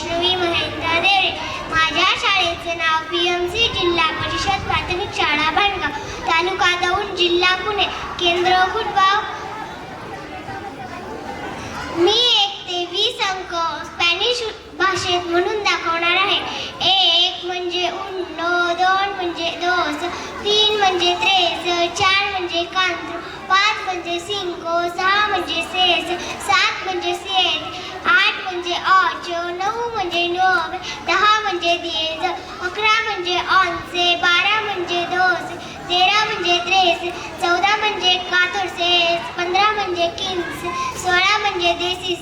वैष्णवी महेंद्र देवरे माझ्या शाळेचे नाव P M C जिल्हा परिषद प्राथमिक शाळा भांडगाव तालुका दौंड जिल्हा पुणे. केंद्र गुडगाव मी एक ते वीस अंक स्पॅनिश भाषेत म्हणून दाखवणार आहे. एक म्हणजे उन्नो दोन म्हणजे दोस तीन म्हणजे त्रेस चार म्हणजे कांत्र पाच म्हणजे सिंको सहा म्हणजे सेस म्हणजे नोब दहा म्हणजे दिएज अकरा म्हणजे ऑनसे बारा म्हणजे दोस तेरा म्हणजे त्रेस चौदा म्हणजे कातोरसेस पंधरा म्हणजे किन्स सोळा म्हणजे देसी